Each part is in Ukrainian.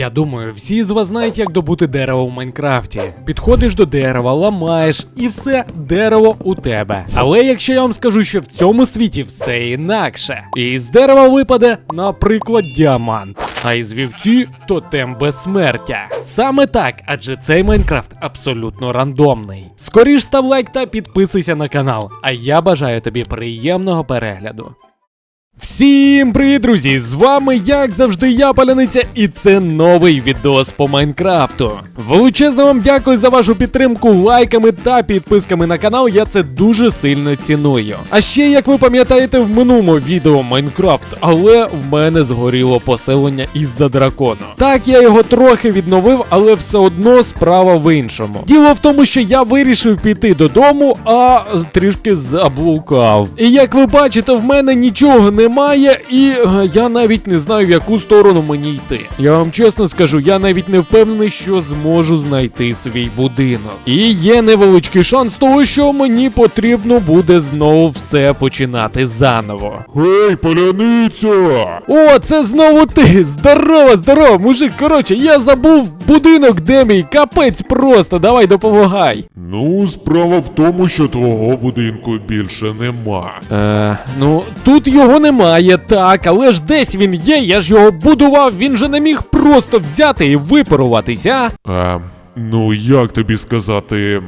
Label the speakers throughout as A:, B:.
A: Я думаю, всі з вас знають, як добути дерево в Майнкрафті. Підходиш до дерева, ламаєш, і все дерево у тебе. Але якщо я вам скажу, що в цьому світі все інакше, і з дерева випаде, наприклад, діамант. А із вівці тотем безсмертя. Саме так, адже цей Майнкрафт абсолютно рандомний. Скоріш став лайк та підписуйся на канал. А я бажаю тобі приємного перегляду. Всім привіт, друзі! З вами, як завжди, я Паляниця, і це новий відос по Майнкрафту. Величезно вам дякую за вашу підтримку лайками та підписками на канал. Я це дуже сильно ціную. А ще, як ви пам'ятаєте, в минулому відео Майнкрафт, але в мене згоріло поселення із-за дракону. Так, я його трохи відновив, але все одно справа в іншому. Діло в тому, що я вирішив піти додому, а трішки заблукав. І як ви бачите, в мене нічого немає, і е, я навіть не знаю, в яку сторону мені йти. Я вам чесно скажу, я навіть не впевнений, що зможу знайти свій будинок. І є невеличкий шанс того, що мені потрібно буде знову все починати заново.
B: Гей, поляниця!
A: О, це знову ти! Здорово, здорово, мужик. Коротше, я забув будинок, де мій капець просто. Давай допомагай.
B: Ну, справа в тому, що твого будинку більше нема.
A: Е, ну тут його немає, так, але ж десь він є, я ж його будував, він же не міг просто взяти і випаруватись, а?
B: Е, ну як тобі сказати,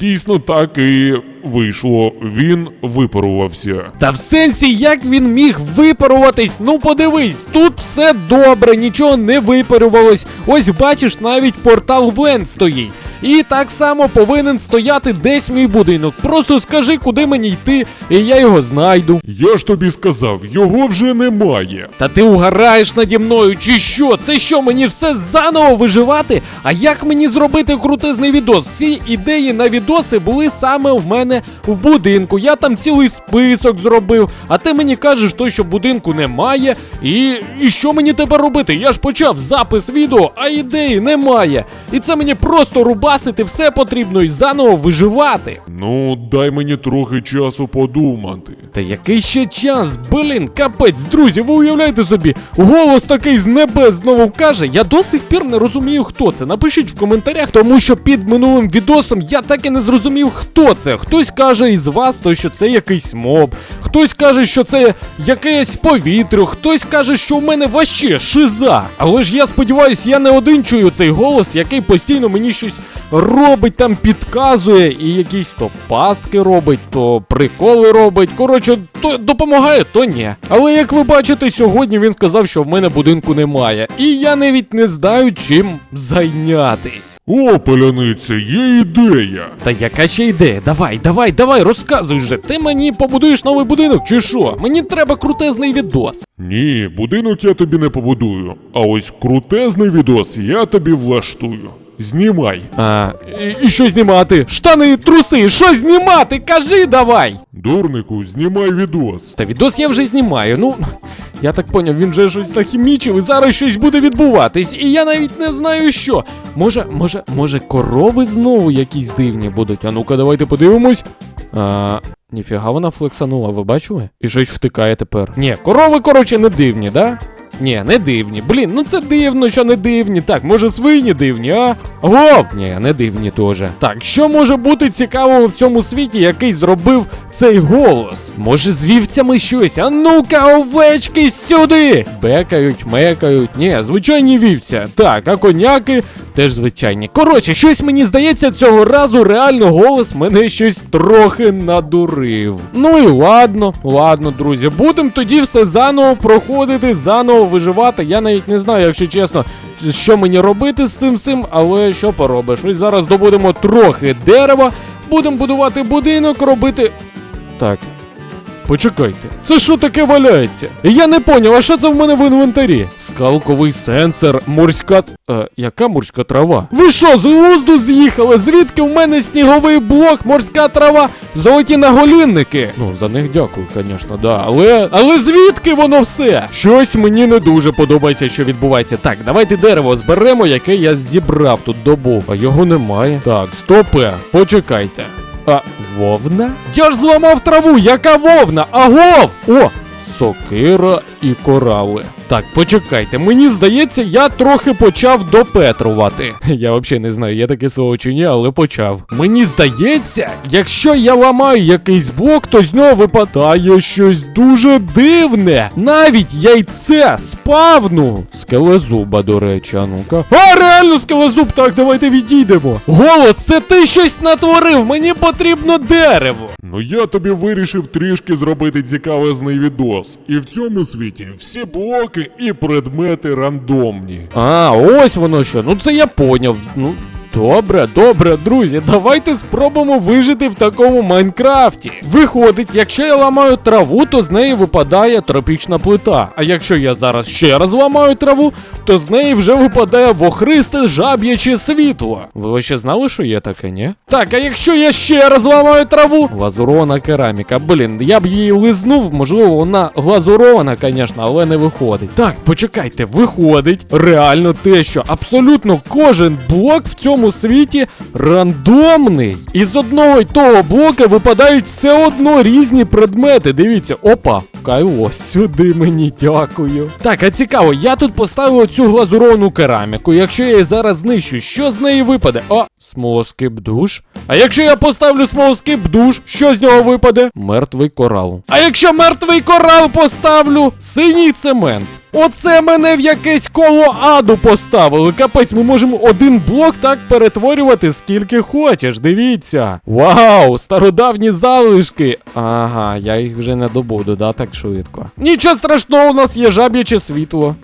B: дійсно так і вийшло. Він випарувався.
A: Та в сенсі, як він міг випаруватись? Ну подивись, тут все добре, нічого не випарувалось. Ось бачиш, навіть портал Вен стоїть. І так само повинен стояти десь мій будинок. Просто скажи, куди мені йти, і я його знайду.
B: Я ж тобі сказав, його вже немає.
A: Та ти угораєш наді мною, чи що? Це що, мені все заново виживати? А як мені зробити крутизний відос? Всі ідеї на відоси були саме в мене в будинку. Я там цілий список зробив. А ти мені кажеш, то, що будинку немає. І, і що мені тепер робити? Я ж почав запис відео, а ідеї немає. І це мені просто рубасити все потрібно і заново виживати.
B: Ну, дай мені трохи часу подумати.
A: Та який ще час, блін, капець, друзі, ви уявляєте собі, голос такий з небес знову каже. Я до сих пір не розумію, хто це. Напишіть в коментарях, тому що під минулим відосом я так і не зрозумів, хто це. Хтось каже із вас, то що це якийсь моб, хтось каже, що це якесь повітря, хтось каже, що в мене ваще шиза. Але ж я сподіваюся, я не один чую цей голос, який постійно мені щось робить, там підказує, і якісь то пастки робить, то приколи робить. Коротше, то допомагає, то ні. Але як ви бачите, сьогодні він сказав, що в мене будинку немає. І я навіть не знаю, чим зайнятись.
B: О, поляниця, є ідея.
A: Та яка ще ідея? Давай, давай, давай, розказуй вже. Ти мені побудуєш новий будинок, чи що? Мені треба крутезний відос.
B: Ні, будинок я тобі не побудую. А ось крутезний відос я тобі влаштую. Знімай.
A: А, і, і що знімати? Штани, труси, що знімати? Кажи давай!
B: Дурнику, знімай відос.
A: Та відос я вже знімаю. Ну, я так поняв, він вже щось нахімічив і зараз щось буде відбуватись. І я навіть не знаю що. Може, може, може, корови знову якісь дивні будуть. А ну-ка, давайте подивимось. А, ніфіга вона флексанула, ви бачили? І щось втикає тепер. Ні, корови, коротше, не дивні, да? Ні, не дивні. Блін, ну це дивно, що не дивні. Так, може свині дивні, а? Гоп! Ні, не дивні теж. Так, що може бути цікавого в цьому світі, який зробив цей голос? Може з вівцями щось? А ну-ка, овечки сюди! Бекають, мекають. Ні, звичайні вівця. Так, а коняки теж звичайні. Коротше, щось мені здається, цього разу реально голос мене щось трохи надурив. Ну і ладно, ладно, друзі. Будемо тоді все заново проходити, заново виживати. Я навіть не знаю, якщо чесно, що мені робити з цим всім, але що поробиш? Ось зараз добудемо трохи дерева, будемо будувати будинок, робити. Так. Почекайте, це що таке валяється? Я не поняв, а що це в мене в інвентарі? Скалковий сенсор, морська. Е, яка морська трава? Ви що, з глузду з'їхали? Звідки в мене сніговий блок, морська трава, золоті наголінники? Ну, за них дякую, звісно, да. Але. Але звідки воно все? Щось мені не дуже подобається, що відбувається. Так, давайте дерево зберемо, яке я зібрав тут добу. А його немає. Так, стопе, почекайте. А вовна? Я ж зламав траву, яка вовна? Агов! О! Сокира і корали. Так, почекайте, мені здається, я трохи почав допетрувати. Я взагалі не знаю, є таке слово чи ні, але почав. Мені здається, якщо я ламаю якийсь блок, то з нього випадає щось дуже дивне. Навіть яйце спавну. Скелезуба, до речі, а ну-ка. А, реально скелезуб, так, давайте відійдемо. Голод, це ти щось натворив, мені потрібно дерево.
B: Ну я тобі вирішив трішки зробити цікавезний відос. І в цьому світі всі блоки і предмети рандомні.
A: А, ось воно що. Ну це я поняв. Ну. Добре, добре, друзі, давайте спробуємо вижити в такому Майнкрафті. Виходить, якщо я ламаю траву, то з неї випадає тропічна плита. А якщо я зараз ще раз ламаю траву, то з неї вже випадає вохристе жаб'яче світло. Ви ще знали, що є таке, ні? Так, а якщо я ще раз ламаю траву? Глазурована кераміка. Блін, я б її лизнув, можливо, вона глазурована, звісно, але не виходить. Так, почекайте, виходить реально те, що абсолютно кожен блок в цьому світі рандомний. І з одного й того блока випадають все одно різні предмети. Дивіться, опа. Кайло, сюди мені дякую. Так, а цікаво, я тут поставив цю глазуровану кераміку. Якщо я її зараз знищу, що з неї випаде? О, смолоскип душ. А якщо я поставлю смолоскип душ, що з нього випаде? Мертвий корал. А якщо мертвий корал поставлю, синій цемент. Оце мене в якесь коло аду поставили. Капець, ми можемо один блок так перетворювати скільки хочеш. Дивіться. Вау, стародавні залишки. Ага, я їх вже не добуду, да, так швидко. Нічого страшного, у нас є жаб'яче світло.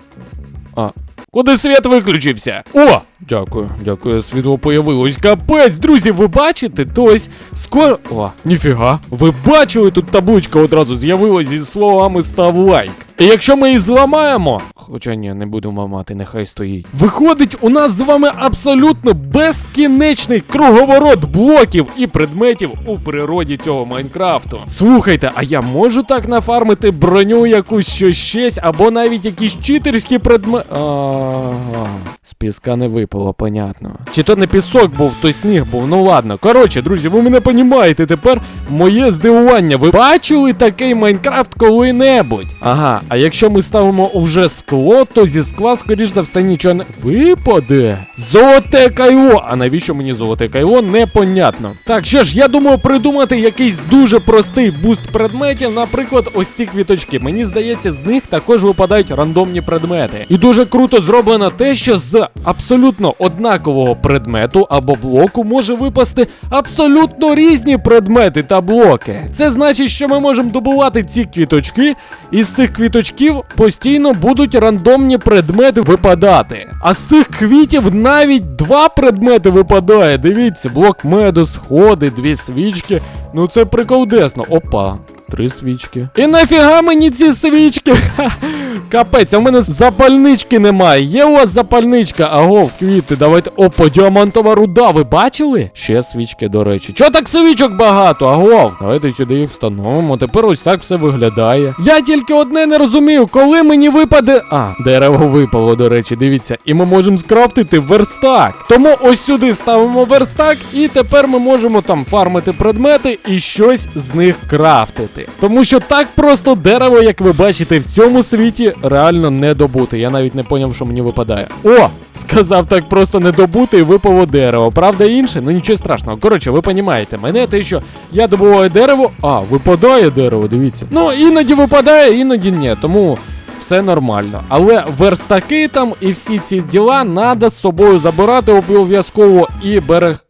A: А, куди світ виключився? О! Дякую, дякую, світло появилось. Капець, друзі, ви бачите? Тось скоро. О, ніфіга. Ви бачили, тут табличка одразу з'явилась зі словами став лайк. І якщо ми її зламаємо. Хоча ні, не будемо ламати, нехай стоїть. Виходить, у нас з вами абсолютно безкінечний круговорот блоків і предметів у природі цього Майнкрафту. Слухайте, а я можу так нафармити броню якусь що щось, або навіть якісь читерські предмети. Ага. З піска не випало, понятно. Чи то не пісок був, то сніг був. Ну ладно. Коротше, друзі, ви мене понімаєте тепер моє здивування. Ви бачили такий Майнкрафт коли-небудь? Ага, а якщо ми ставимо вже скло, то зі скла, скоріш за все, нічого не випаде. Золоте кайло! А навіщо мені золоте кайло? Непонятно. Так, що ж, я думаю придумати якийсь дуже простий буст предметів, наприклад, ось ці квіточки. Мені здається, з них також випадають рандомні предмети. І дуже круто зроблено те, що з абсолютно однакового предмету або блоку може випасти абсолютно різні предмети та блоки. Це значить, що ми можемо добувати ці квіточки, і з цих квіточків постійно будуть рандомні предмети випадати. А з цих квітів навіть два предмети випадає. Дивіться, блок меду, сходи, дві свічки. Ну це приколдесно. Опа. Три свічки. І нафіга мені ці свічки? Капець, а в мене запальнички немає. Є у вас запальничка? Аго, квіти, давайте. Опа, діамантова руда, ви бачили? Ще свічки, до речі. Чого так свічок багато? Аго, давайте сюди їх встановимо. Тепер ось так все виглядає. Я тільки одне не розумію, коли мені випаде. А, дерево випало, до речі, дивіться. І ми можемо скрафтити верстак. Тому ось сюди ставимо верстак, і тепер ми можемо там фармити предмети і щось з них крафтити. Тому що так просто дерево, як ви бачите, в цьому світі реально не добути. Я навіть не поняв, що мені випадає. О! Сказав так просто не добути і випало дерево. Правда інше? Ну нічого страшного. Коротше, ви понімаєте, мене те, що я добуваю дерево. А, випадає дерево, дивіться. Ну, іноді випадає, іноді ні. Тому. Все нормально. Але верстаки там і всі ці діла треба з собою забирати обов'язково і берег.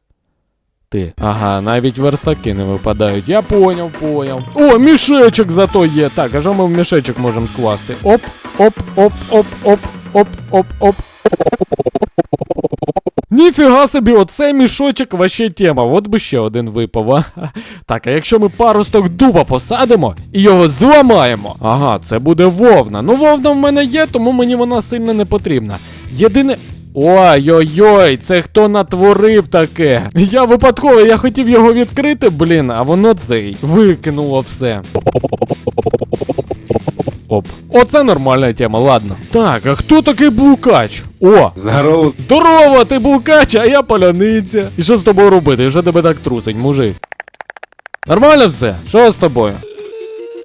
A: Ти. Ага, навіть верстаки не випадають. Я поняв, поняв. О, мішечок зато є. Так, а що ми в мішечок можемо скласти? Оп, оп, оп, оп, оп, оп, оп, оп. Ніфіга собі, оце мішочок вообще тема. От би ще один випав. а. Так, а якщо ми паросток дуба посадимо і його зламаємо. Ага, це буде вовна. Ну, вовна в мене є, тому мені вона сильно не потрібна. Єдине. Ой-ой-ой, це хто натворив таке? Я випадково, я хотів його відкрити, блін, а воно цей викинуло все. Оп. Оце нормальна тема, ладно. Так, а хто такий блукач? О!
C: Здорово.
A: Здорово, ти блукач, а я поляниця. І що з тобою робити? Що тебе так трусить, мужик? Нормально все? Що з тобою?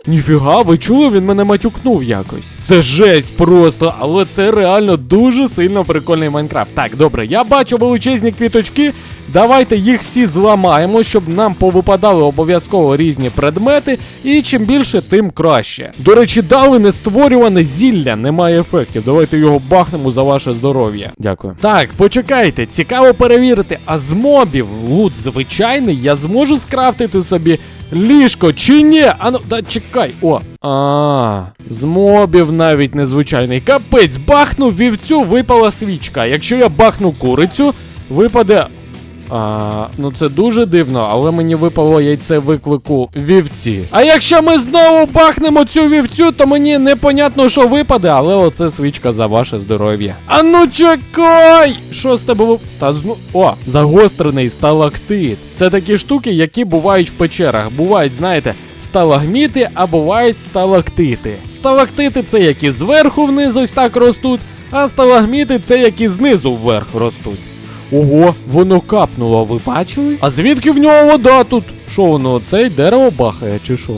A: Ніфіга, ви чули, він мене матюкнув якось. Це жесть просто, але це реально дуже сильно прикольний Майнкрафт. Так, добре, я бачу величезні квіточки. Давайте їх всі зламаємо, щоб нам повипадали обов'язково різні предмети, і чим більше, тим краще. До речі, дали нестворюване зілля, немає ефектів. Давайте його бахнемо за ваше здоров'я. Дякую. Так, почекайте, цікаво перевірити, а з мобів лут звичайний, я зможу скрафтити собі ліжко чи ні? Ану, да чекай. О. А, з мобів навіть незвичайний. Капець, бахнув вівцю, випала свічка. Якщо я бахну курицю, випаде. А, ну це дуже дивно, але мені випало яйце виклику вівці. А якщо ми знову бахнемо цю вівцю, то мені непонятно, що випаде, але оце свічка за ваше здоров'я. А ну чекай! Що з тебе вип... Та зну. О, загострений сталактит. Це такі штуки, які бувають в печерах. Бувають, знаєте, сталагміти, а бувають сталактити. Сталактити це які зверху вниз ось так ростуть, а сталагміти це які знизу вверх ростуть. Ого, воно капнуло, ви бачили? А звідки в нього вода тут? Що воно, цей дерево бахає, чи що?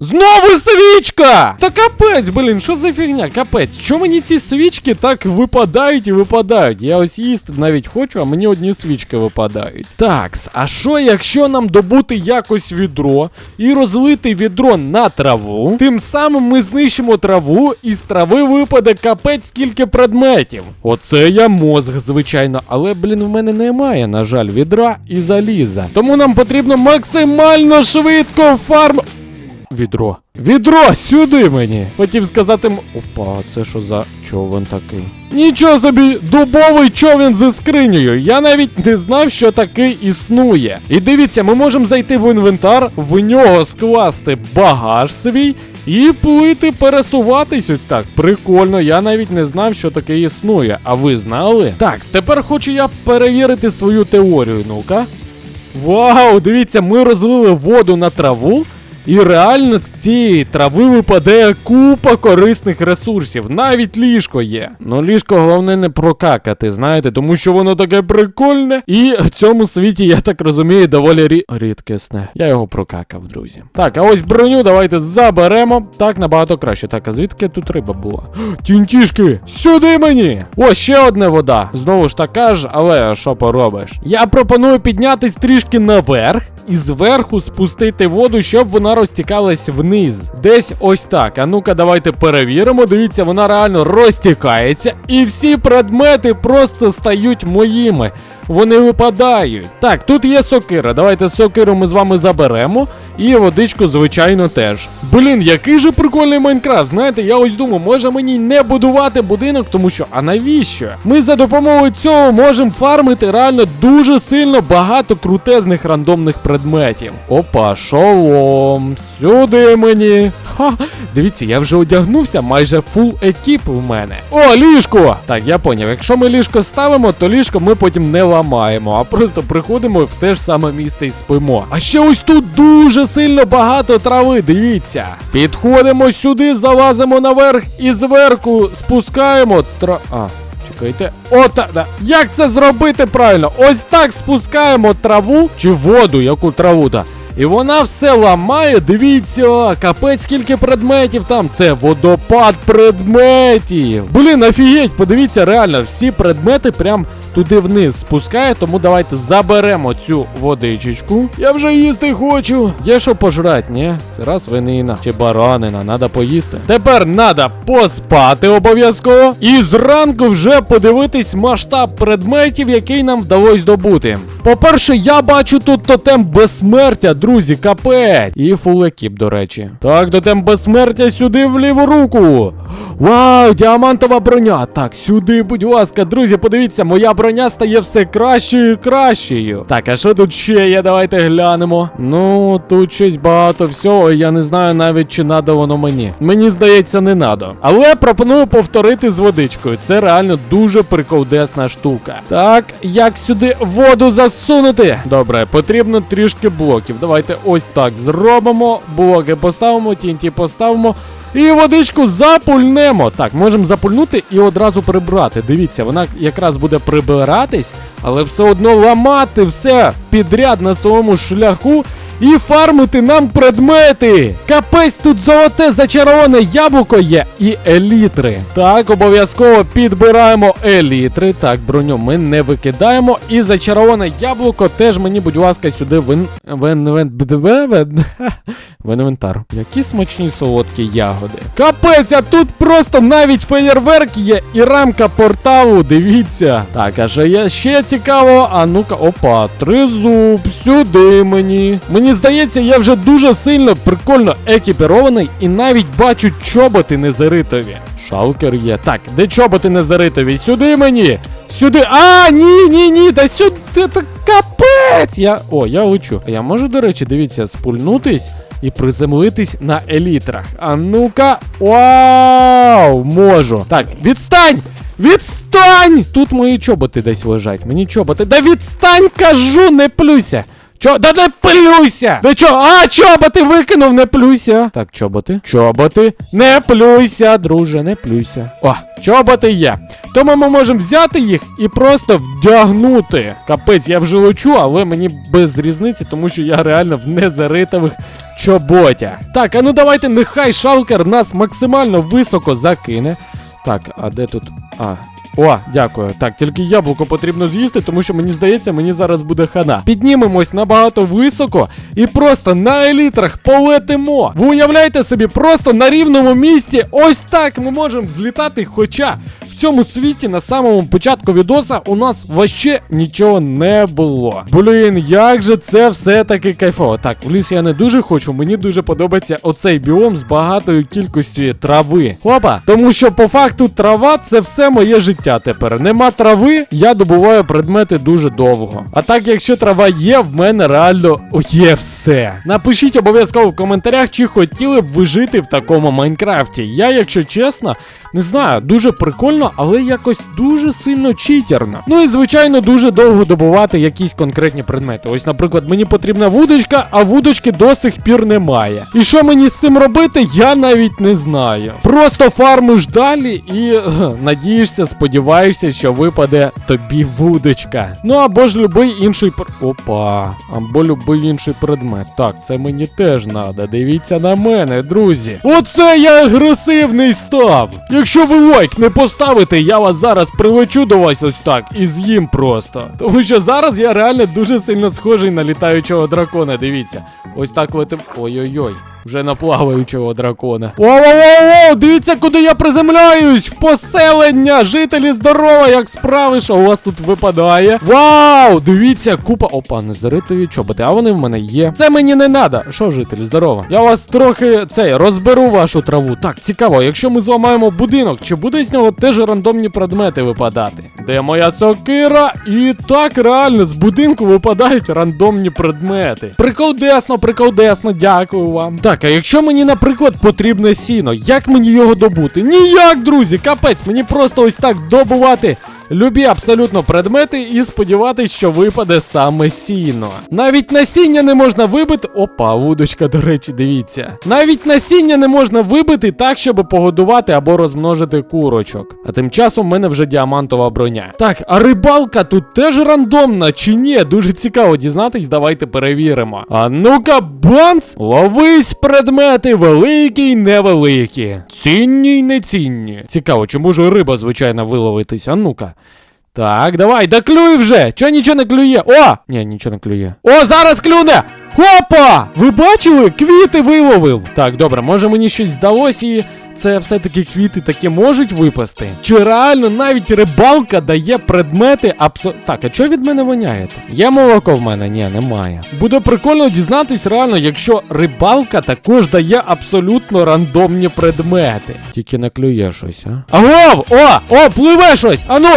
A: Знову свічка! Та капець, блін, що за фігня? Капець, що мені ці свічки так випадають і випадають? Я ось їсти навіть хочу, а мені одні свічки випадають. Так, а що якщо нам добути якось відро і розлити відро на траву? Тим самим ми знищимо траву, і з трави випаде капець скільки предметів. Оце я мозг, звичайно, але, блін, в мене немає, на жаль, відра і заліза. Тому нам потрібно максимально швидко фарм. Відро. Відро! Сюди мені! Хотів сказати. Опа, це що за човен такий? Нічого собі, дубовий човен зі скринею. Я навіть не знав, що такий існує. І дивіться, ми можемо зайти в інвентар, в нього скласти багаж свій і плити пересуватись ось так. Прикольно, я навіть не знав, що таке існує. А ви знали? Так, тепер хочу я перевірити свою теорію. Ну-ка. Вау, дивіться, ми розлили воду на траву. І реально з цієї трави випадає купа корисних ресурсів. Навіть ліжко є. Ну ліжко головне не прокакати, знаєте, тому що воно таке прикольне. І в цьому світі, я так розумію, доволі рі... рідкісне. Я його прокакав, друзі. Так, а ось броню давайте заберемо. Так набагато краще. Так, а звідки тут риба була? Тінтішки! Сюди мені! О, ще одне вода. Знову ж така ж, але що поробиш? Я пропоную піднятись трішки наверх і зверху спустити воду, щоб вона розтікалась вниз. Десь ось так. А ну-ка, давайте перевіримо. Дивіться, вона реально розтікається, і всі предмети просто стають моїми. Вони випадають. Так, тут є сокира. Давайте сокиру ми з вами заберемо. І водичку, звичайно, теж. Блін, який же прикольний Майнкрафт. Знаєте, я ось думаю, може мені не будувати будинок, тому що, а навіщо? Ми за допомогою цього можемо фармити реально дуже сильно багато крутезних рандомних предметів. Опа, шолом. Сюди мені. Ха, дивіться, я вже одягнувся, майже фул екіп в мене. О, ліжко! Так, я поняв. Якщо ми ліжко ставимо, то ліжко ми потім не ламаємо, а просто приходимо в те ж саме місце і спимо. А ще ось тут дуже сильно багато трави, дивіться. Підходимо сюди, залазимо наверх і зверху спускаємо тра. А. Чекайте. Ота, да. Як це зробити правильно? Ось так спускаємо траву чи воду, яку траву та. І вона все ламає, дивіться, капець скільки предметів там. Це водопад предметів. Блін, офігеть, подивіться, реально, всі предмети прям туди вниз спускає, тому давайте заберемо цю водичечку. Я вже їсти хочу. Є що пожрати, ні? Сира свинина чи баранина, надо поїсти. Тепер надо поспати обов'язково. І зранку вже подивитись масштаб предметів, який нам вдалося добути. По-перше, я бачу тут тотем безсмертя, друзі, капець. І фул екіп, до речі. Так, тотем безсмертя сюди в ліву руку. Вау, діамантова броня. Так, сюди, будь ласка, друзі, подивіться, моя броня стає все кращою і кращою. Так, а що тут ще є? Давайте глянемо. Ну, тут щось багато всього, я не знаю навіть, чи надо воно мені. Мені здається, не надо. Але пропоную повторити з водичкою. Це реально дуже приколдесна штука. Так, як сюди воду засунути? Добре, потрібно трішки блоків. Давайте ось так зробимо. Блоки поставимо, тінті поставимо. І водичку запульнемо. Так, можемо запульнути і одразу прибрати. Дивіться, вона якраз буде прибиратись, але все одно ламати все підряд на своєму шляху. І фармити нам предмети. Капець тут золоте зачароване яблуко є і елітри. Так, обов'язково підбираємо елітри. Так, броню ми не викидаємо. І зачароване яблуко теж мені, будь ласка, сюди вин... вен... вен... вен... в інвентар. Які смачні солодкі ягоди. Капець, а тут просто навіть феєрверк є і рамка порталу. Дивіться. Так, а що є ще цікаво? А ну-ка, опа, тризуб, сюди мені. Мені здається, я вже дуже сильно прикольно екіпірований і навіть бачу чоботи незаритові. Шалкер є. Так, де чоботи незаритові? Сюди мені! Сюди. А, ні, ні, ні, да сюди. Та капець! Я. О, я лечу. Я можу, до речі, дивіться, спульнутись і приземлитись на елітрах. А ну-ка. Вау! Можу. Так, відстань! Відстань! Тут мої чоботи десь лежать. Мені чоботи. Да відстань, кажу, не плюйся! Чо? Да не плюйся! Да чо? А, чоботи викинув, не плюйся! Так, чоботи. Чоботи. Не плюйся, друже, не плюйся. О, чоботи є. Тому ми можемо взяти їх і просто вдягнути. Капець, я вже лечу, але мені без різниці, тому що я реально в незаритових чоботях. Так, а ну давайте, нехай шалкер нас максимально високо закине. Так, а де тут. А. О, дякую. Так, тільки яблуко потрібно з'їсти, тому що мені здається, мені зараз буде хана. Піднімемось набагато високо і просто на елітрах полетимо. Ви уявляєте собі, просто на рівному місці, ось так ми можемо взлітати. Хоча цьому світі на самому початку відоса у нас вообще нічого не було. Блін, як же це все-таки кайфово. Так, в ліс я не дуже хочу, мені дуже подобається оцей біом з багатою кількістю трави. Опа, тому що по факту трава це все моє життя тепер. Нема трави, я добуваю предмети дуже довго. А так, якщо трава є, в мене реально є все. Напишіть обов'язково в коментарях, чи хотіли б ви жити в такому Майнкрафті. Я, якщо чесно, не знаю, дуже прикольно, але якось дуже сильно читерно. Ну і звичайно, дуже довго добувати якісь конкретні предмети. Ось, наприклад, мені потрібна вудочка, а вудочки до сих пір немає. І що мені з цим робити, я навіть не знаю. Просто фармиш далі і надієшся, сподіваєшся, що випаде тобі вудочка. Ну або ж любий інший. Опа, або любий інший предмет. Так, це мені теж надо. Дивіться на мене, друзі. Оце я агресивний став. Якщо ви лайк не поставите, я вас зараз прилечу до вас ось так і з'їм просто. Тому що зараз я реально дуже сильно схожий на літаючого дракона. Дивіться. Ось так летим. Ой-ой-ой. Вже на плаваючого дракона. Воу-воу-воу! Дивіться, куди я приземляюсь! В поселення! Жителі здорово! Як справи, що у вас тут випадає? Вау! Дивіться, купа. Опа, незаритові чоботи, а вони в мене є. Це мені не надо. Що, жителі, здорово? Я вас трохи цей розберу вашу траву. Так, цікаво, якщо ми зламаємо будинок, чи буде з нього теж рандомні предмети випадати? Де моя сокира? І так реально з будинку випадають рандомні предмети. Приколдесно, приколдесно, дякую вам. Так, а якщо мені, наприклад, потрібне сіно, як мені його добути? Ніяк, друзі, капець, мені просто ось так добувати. Любі абсолютно предмети і сподіватись, що випаде саме сіно. Навіть насіння не можна вибити. Опа, вудочка, до речі, дивіться. Навіть насіння не можна вибити так, щоб погодувати або розмножити курочок. А тим часом в мене вже діамантова броня. Так, а рибалка тут теж рандомна чи ні? Дуже цікаво дізнатись, давайте перевіримо. А ну-ка, бамц! Ловись предмети, великі й невеликі. Цінні й нецінні. Цікаво, чи може риба, звичайно, виловитись? А ну-ка. Так, давай, да клюй вже! Чого нічого не клює? О! Ні, нічого не клює. О, зараз клюне! Хопа! Ви бачили? Квіти виловив. Так, добре, може мені щось здалося і це все-таки квіти такі можуть випасти? Чи реально навіть рибалка дає предмети абсо... Так, а що від мене воняєте? Є молоко в мене? Ні, немає. Буде прикольно дізнатись реально, якщо рибалка також дає абсолютно рандомні предмети. Тільки не клює щось, а? Агов! О! О, пливе щось! Ану!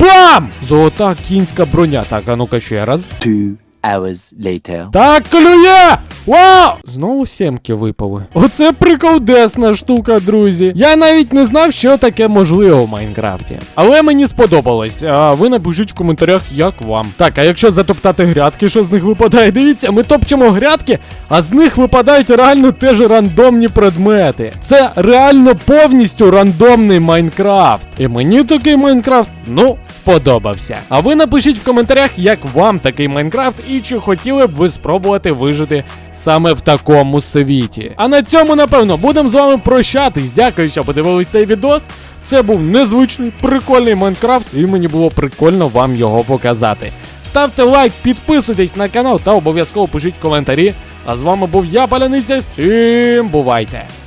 A: Бам! Золота кінська броня. Так, а ну-ка ще раз.
C: Two hours later.
A: Так, клює! Вау! Знову сімки випали. Оце приколдесна штука, друзі. Я навіть не знав, що таке можливо в Майнкрафті. Але мені сподобалось. А ви напишіть в коментарях, як вам. Так, а якщо затоптати грядки, що з них випадає? Дивіться, ми топчемо грядки, а з них випадають реально теж рандомні предмети. Це реально повністю рандомний Майнкрафт. І мені такий Майнкрафт, ну, сподобався. А ви напишіть в коментарях, як вам такий Майнкрафт і чи хотіли б ви спробувати вижити саме в такому світі. А на цьому, напевно, будемо з вами прощатись. Дякую, що подивились цей відос. Це був незвичний, прикольний Майнкрафт, і мені було прикольно вам його показати. Ставте лайк, підписуйтесь на канал та обов'язково пишіть коментарі. А з вами був я, Паляниця. Всім бувайте!